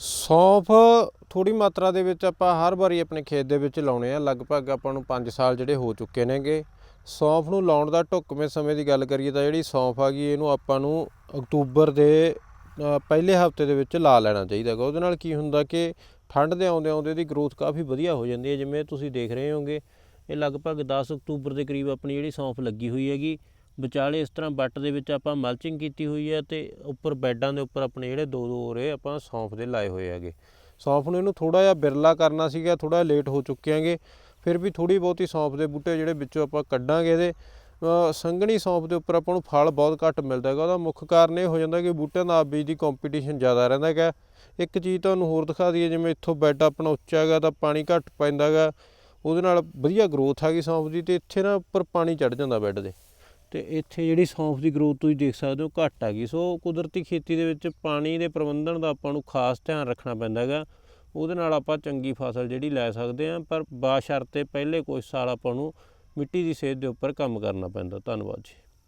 ਸੌਂਫ ਥੋੜੀ ਮਾਤਰਾ ਦੇ ਵਿੱਚ ਆਪਾਂ ਹਰ ਵਾਰੀ ਆਪਣੇ ਖੇਤ ਦੇ ਵਿੱਚ ਲਾਉਣੇ ਆ। ਲਗਭਗ ਆਪਾਂ ਨੂੰ 5 ਸਾਲ ਜਿਹੜੇ ਹੋ ਚੁੱਕੇ ਨੇਗੇ। ਸੌਂਫ ਨੂੰ ਲਾਉਣ ਦਾ ਢੁੱਕਵੇਂ ਸਮੇਂ ਦੀ ਗੱਲ ਕਰੀਏ ਤਾਂ ਜਿਹੜੀ ਸੌਂਫ ਆ ਗਈ, ਇਹਨੂੰ ਆਪਾਂ ਨੂੰ ਅਕਤੂਬਰ ਦੇ ਪਹਿਲੇ ਹਫ਼ਤੇ ਦੇ ਵਿੱਚ ਲਾ ਲੈਣਾ ਚਾਹੀਦਾ ਹੈਗਾ ਉਹਦੇ ਨਾਲ ਕੀ ਹੁੰਦਾ ਕਿ ਠੰਡ ਦੇ ਆਉਂਦੇ ਆਉਂਦੇ ਦੀ ਗਰੋਥ ਕਾਫੀ ਵਧੀਆ ਹੋ ਜਾਂਦੀ ਹੈ। ਜਿਵੇਂ ਤੁਸੀਂ ਦੇਖ ਰਹੇ ਹੋਗੇ ਇਹ ਲਗਭਗ 10 ਅਕਤੂਬਰ ਦੇ ਕਰੀਬ ਆਪਣੀ ਜਿਹੜੀ ਸੌਂਫ ਲੱਗੀ ਹੋਈ ਹੈਗੀ। ਵਿਚਾਲੇ ਇਸ ਤਰ੍ਹਾਂ ਵੱਟ ਦੇ ਵਿੱਚ ਆਪਾਂ ਮਲਚਿੰਗ ਕੀਤੀ ਹੋਈ ਹੈ ਤੇ ਉੱਪਰ ਬੈੱਡਾਂ ਦੇ ਉੱਪਰ ਆਪਣੇ ਜਿਹੜੇ ਦੋ ਦੋ ਓਰੇ ਆਪਾਂ ਸੌਂਫ ਦੇ ਲਾਏ ਹੋਏ ਹੈਗੇ। ਸੌਂਫ ਨੂੰ ਇਹਨੂੰ ਥੋੜਾ ਜਿਹਾ ਬਿਰਲਾ ਕਰਨਾ ਸੀਗਾ ਥੋੜਾ ਲੇਟ ਹੋ ਚੁੱਕੇ ਆਂਗੇ ਫਿਰ ਵੀ ਥੋੜੀ ਬਹੁਤੀ ਸੌਂਫ ਦੇ ਬੂਟੇ ਜਿਹੜੇ ਵਿੱਚੋਂ ਆਪਾਂ ਕੱਢਾਂਗੇ ਇਹਦੇ। ਸੰਘਣੀ ਸੌਂਫ ਦੇ ਉੱਪਰ ਆਪਾਂ ਨੂੰ ਫਲ ਬਹੁਤ ਘੱਟ ਮਿਲਦਾ ਹੈਗਾ, ਉਹਦਾ ਮੁੱਖ ਕਾਰਨ ਇਹ ਹੋ ਜਾਂਦਾ ਕਿ ਬੂਟਿਆਂ ਦਾ ਬੀਜ ਦੀ ਕੰਪੀਟੀਸ਼ਨ ਜ਼ਿਆਦਾ ਰਹਿੰਦਾ ਹੈਗਾ। ਇੱਕ ਚੀਜ਼ ਤੁਹਾਨੂੰ ਹੋਰ ਦਿਖਾ ਦਈਏ, ਜਿਵੇਂ ਇੱਥੋਂ ਬੈੱਡ ਆਪਣਾ ਉੱਚਾ ਹੈਗਾ, ਤਾਂ ਪਾਣੀ ਘੱਟ ਪੈਂਦਾ ਹੈਗਾ, ਉਹਦੇ ਨਾਲ ਵਧੀਆ ਗਰੋਥ ਹੈਗੀ ਸੌਂਫ ਦੀ, ਤੇ ਇੱਥੇ ਨਾ ਉੱਪਰ ਪਾਣੀ ਚੜ ਜਾਂਦਾ ਬੈੱਡ ਦੇ। ਤੇ ਇੱਥੇ ਜਿਹੜੀ ਸੌਂਫ ਦੀ ਗਰੋਥ ਤੁਸੀਂ ਦੇਖ ਸਕਦੇ ਹੋ ਘੱਟ ਹੈਗੀ। ਸੋ ਕੁਦਰਤੀ ਖੇਤੀ ਦੇ ਵਿੱਚ ਪਾਣੀ ਦੇ ਪ੍ਰਬੰਧਨ ਦਾ ਆਪਾਂ ਨੂੰ ਖਾਸ ਧਿਆਨ ਰੱਖਣਾ ਪੈਂਦਾ ਹੈਗਾ। ਉਹਦੇ ਨਾਲ ਆਪਾਂ ਚੰਗੀ ਫਸਲ ਜਿਹੜੀ ਲੈ ਸਕਦੇ ਹਾਂ, ਪਰ ਬਾਸ਼ਰਤੇ ਪਹਿਲੇ ਕੁਝ ਸਾਲ ਆਪਾਂ ਨੂੰ ਮਿੱਟੀ ਦੀ ਸਿਹਤ ਦੇ ਉੱਪਰ ਕੰਮ ਕਰਨਾ ਪੈਂਦਾ। ਧੰਨਵਾਦ ਜੀ।